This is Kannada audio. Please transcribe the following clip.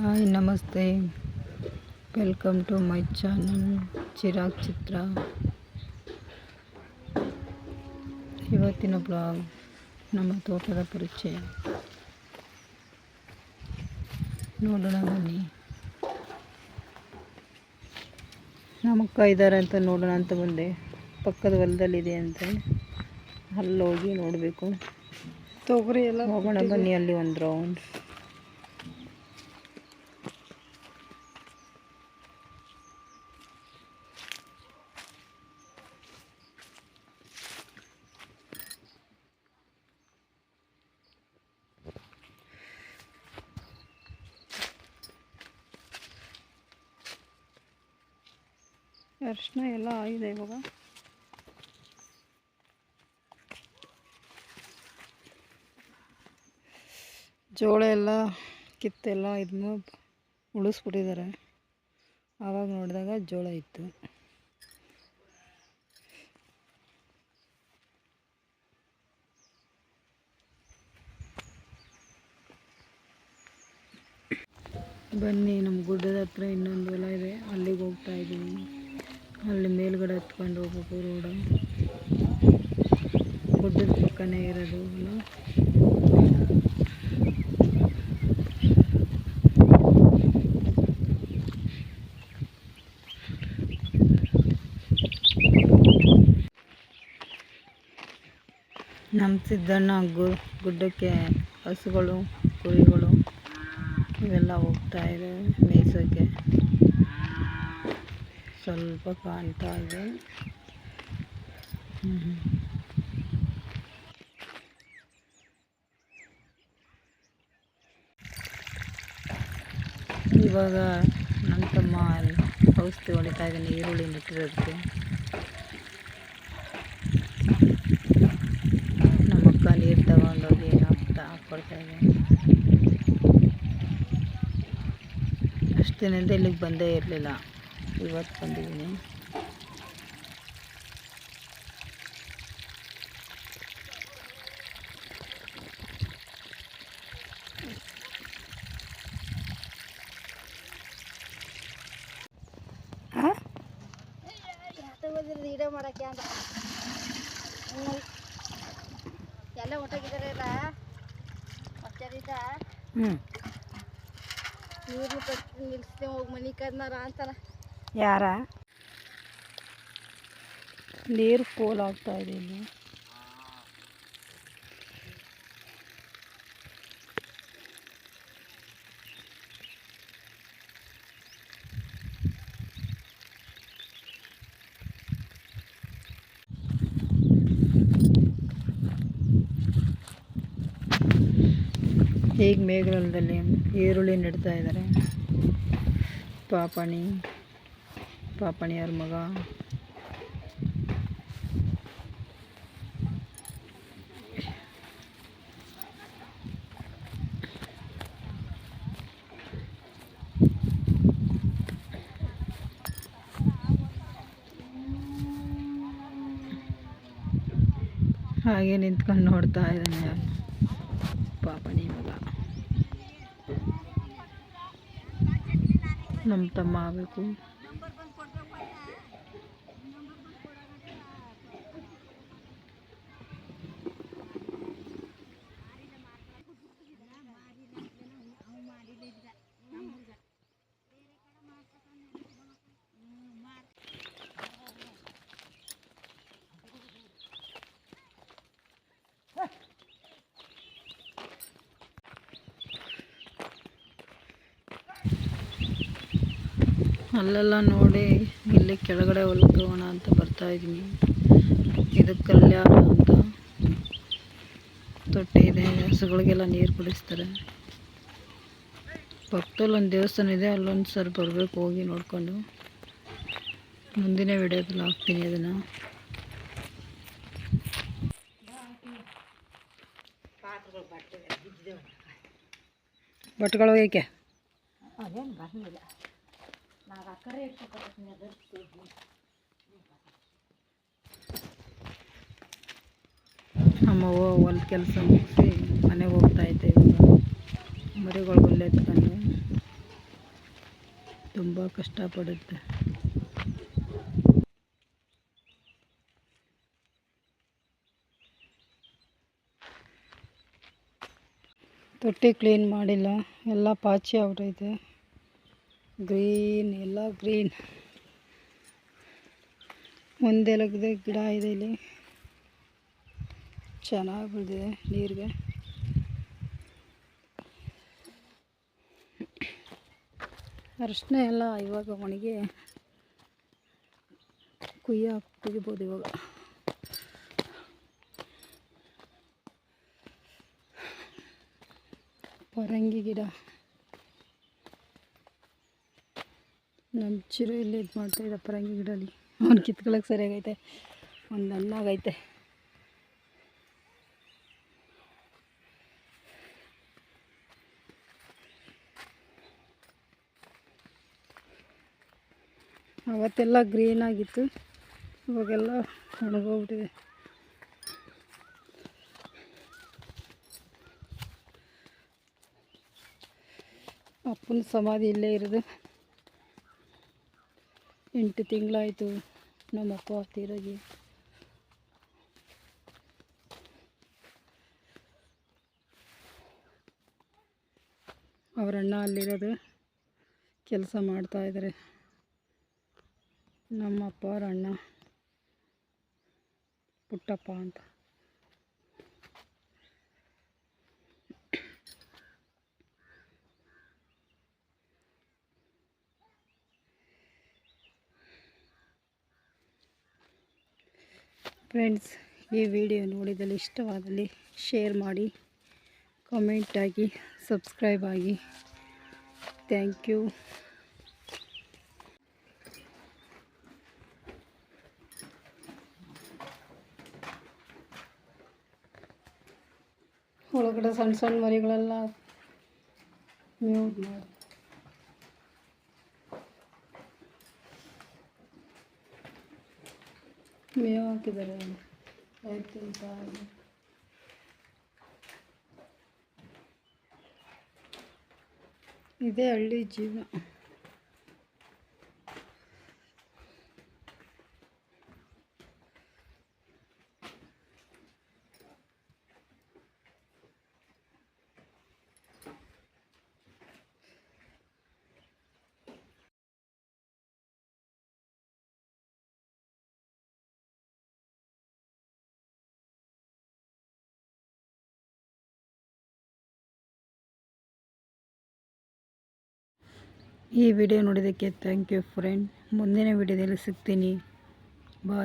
ಹಾಯ್ ನಮಸ್ತೆ. Welcome to my channel Chirag Chitra. ಇವತ್ತಿನ ಬ್ಲಾಗ್ ನಮ್ಮ ತೋಟದ ಪರಿಚಯ. ನೋಡೋಣ ಬನ್ನಿ. ನಮ್ಮಕ್ಕ ಇದ್ದಾರೆ ಅಂತ ನೋಡೋಣ ಅಂತ ಬಂದೆ. ಪಕ್ಕದ ಹೊಲದಲ್ಲಿದೆ ಅಂತ ಅಲ್ಲೋಗಿ ನೋಡಬೇಕು. ತೊಗರಿ ಎಲ್ಲ ಹೋಗೋಣ ಬನ್ನಿ ಅಲ್ಲಿ ಒಂದು ರೌಂಡ್ ಅರಿಶಿನ ಎಲ್ಲ ಆಗಿದೆ ಇವಾಗ. ಜೋಳ ಎಲ್ಲ ಕಿತ್ತೆಲ್ಲ ಇದನ್ನು ಉಳಿಸ್ಬಿಟ್ಟಿದ್ದಾರೆ. ಆವಾಗ ನೋಡಿದಾಗ ಜೋಳ ಇತ್ತು. ಬನ್ನಿ, ನಮ್ಮ ಗುಡ್ಡದ ಹತ್ರ ಇನ್ನೊಂದು ಹೊಲ ಇದೆ. ಅಲ್ಲಿಗೆ ಹೋಗ್ತಾ ಇದ್ದೀವಿ ಅಲ್ಲಿ ಮೇಲ್ಗಡೆ ಹತ್ಕೊಂಡು ಹೋಗ್ಬೇಕು ರೋಡು ಗುಡ್ಡದ ಪಕ್ಕನೇ ಇರೋದು ನಮ್ಮ ಸಿದ್ದಣ್ಣ ಗು, ಗುಡ್ಡಕ್ಕೆ ಹಸುಗಳು, ಕುರಿಗಳು ಇವೆಲ್ಲ ಹೋಗ್ತಾ ಇದೆ ಮೇಯ್ಸೋಕ್ಕೆ ಸ್ವಲ್ಪ ಕಾಣ್ತಾ ಇದೆ. ಇವಾಗ ನನ್ನ ತಮ್ಮ ಔಷಧಿ ಹೊಡಿತಾ ಇದ್ದೀನಿ, ಈರುಳ್ಳಿ ನೆಟ್ಟಿರೋದಕ್ಕೆ. ನಮ್ಮಕ್ಕ ನೀರು ತಗೊಂಡೋಗಿ ಹಾಕ್ತಾ ಹಾಕ್ಕೊಡ್ತಾ ಇದೆ. ಅಷ್ಟು ದಿನದಿಂದ ಇಲ್ಲಿಗೆ ಬಂದೇ ಇರಲಿಲ್ಲ. ಇವತ್ತು ಬಂದಿದ್ದೀನಿ. ಮಾಡಕ್ಕೆ ಅಂತ. ಎಲ್ಲ ವರ್ಷದಿಂದ ಹ್ಞೂ ನೀರು ನಿಲ್ಸ್ದೆ ಹೋಗಿ ಮನೆ ಕದ್ನಾರ ಅಂತಾರ. ಯಾರ? ನೀರು ಫೋಲ್ ಆಗ್ತಾ ಇದೆ ಇಲ್ಲಿ. ಈಗ ಮೇಘಲದಲ್ಲಿ ಈರುಳ್ಳಿ ನೆಡ್ತಾ ಇದ್ದಾರೆ. ಪಾಪಣಿ. ಪಾಪಣಿಯವ್ರ ಮಗ. ಹಾಗೆ ನಿಂತ್ಕೊಂಡು ನೋಡ್ತಾ ಇದ್ದಾನೆ ಪಾಪಣಿ ಮಗ. ನಮ್ಮ ತಮ್ಮ ಆಗಬೇಕು. ಅಲ್ಲೆಲ್ಲ ನೋಡಿ ಇಲ್ಲಿ ಕೆಳಗಡೆ ಹೊಲಕ್ಕೆ ಹೋಗೋಣ ಅಂತ ಬರ್ತಾ ಇದ್ದೀನಿ. ಇದು ಕಲ್ಯಾಣ ಅಂತ. ತೊಟ್ಟಿ ಇದೆ, ಹಸುಗಳಿಗೆಲ್ಲ ನೀರು ಕುಡಿಸ್ತಾರೆ. ಪಕ್ಕದಲ್ಲಿ ಒಂದು ದೇವಸ್ಥಾನ ಇದೆ, ಅಲ್ಲೊಂದು ಸರ್ ಬರಬೇಕು ಹೋಗಿ ನೋಡಿಕೊಂಡು. ಮುಂದಿನ ವಿಡಿಯೋದಲ್ಲಿ ಹಾಕ್ತೀನಿ ಅದನ್ನು. ಬಟ್ಟೆಗಳು ಏಕೆ? ಅದೇನು ಬರಲಿಲ್ಲ. ನಾವು ಆ ಕಡೆ ಇಟ್ಕೊತೀನಿ ಅದು ನಮ್ಮ ಹೊಲ ಕೆಲಸ ಮುಗಿಸಿ ಮನೆಗೆ ಹೋಗ್ತಾ ಇದ್ದೆ ಇವಾಗ. ಮರಿಗಳು ಹುಲ್ಲು ಎತ್ಕೊಂಡು ತುಂಬ ಕಷ್ಟಪಡುತ್ತೆ. ತೊಟ್ಟಿ ಕ್ಲೀನ್ ಮಾಡಿಲ್ಲ, ಎಲ್ಲ ಪಾಚಿ ಆಗ್ಬಿಟ್ಟೈತೆ ಗ್ರೀನ್ ಎಲ್ಲ ಗ್ರೀನ್ ಒಂದೆಲಗದೆ ಗಿಡ ಇದೆ ಇಲ್ಲಿ. ಚೆನ್ನಾಗಿ ಬೆಳೆದಿದೆ ನೀರಿಗೆ. ಅರಿಶಿನ ಎಲ್ಲ ಇವಾಗ ಒಣಗಿ ಕುಯ್ಯ ತೆಗಿಬೋದು ಇವಾಗ. ಪರಂಗಿ ಗಿಡ. ನಮ್ಮ ಚಿರು ಇಲ್ಲಿ ಇದು ಮಾಡ್ತಾಯಿದ್ದ ಪರಂಗಿ ಗಿಡಲ್ಲಿ. ಅವ್ನು ಕಿತ್ಕೊಳ್ಳೋಕೆ ಸರಿಯಾಗೈತೆ ಒಂದು ಹಣ್ಣಾಗೈತೆ ಅವತ್ತೆಲ್ಲ ಗ್ರೀನ್ ಆಗಿತ್ತು. ಇವಾಗೆಲ್ಲ ಒಣಗೋಗ್ಬಿಟ್ಟಿದೆ ಅಪ್ಪನ ಸಮಾಧಿ ಇಲ್ಲೇ ಇರೋದು. ಎಂಟು ತಿಂಗಳಾಯಿತು. ನಮ್ಮಪ್ಪ ತೀರೋಗಿ ಅವರಣ್ಣ ಅಲ್ಲಿರೋದು ಕೆಲಸ ಮಾಡ್ತಾಯಿದ್ದಾರೆ ನಮ್ಮಪ್ಪ ಅವ್ರ ಅಣ್ಣ. ಪುಟ್ಟಪ್ಪ ಅಂತ. ಫ್ರೆಂಡ್ಸ್ ಈ ವಿಡಿಯೋ ನೋಡಿದಲ್ಲಿ ಇಷ್ಟವಾದಲ್ಲಿ ಶೇರ್ ಮಾಡಿ ಕಾಮೆಂಟ್ ಆಗಿ ಸಬ್ಸ್ಕ್ರೈಬ್ ಆಗಿ. ಥ್ಯಾಂಕ್ ಯು ಒಳಗಡೆ ಸಣ್ಣ ಸಣ್ಣ ಮರಿಗಳೆಲ್ಲ ಮ್ಯೂಟ್ ಮಾಡಿ. ಮೇವು ಹಾಕಿದ್ದಾರೆ ಆಯ್ತು ಇದೆ. ಇದೇ ಹಳ್ಳಿ ಜೀವನ ಈ ವಿಡಿಯೋ ನೋಡಿದ್ದಕ್ಕೆ ಥ್ಯಾಂಕ್ ಯು ಫ್ರೆಂಡ್ ಮುಂದಿನ ವಿಡಿಯೋದಲ್ಲಿ ಸಿಗ್ತೀನಿ. ಬಾಯ್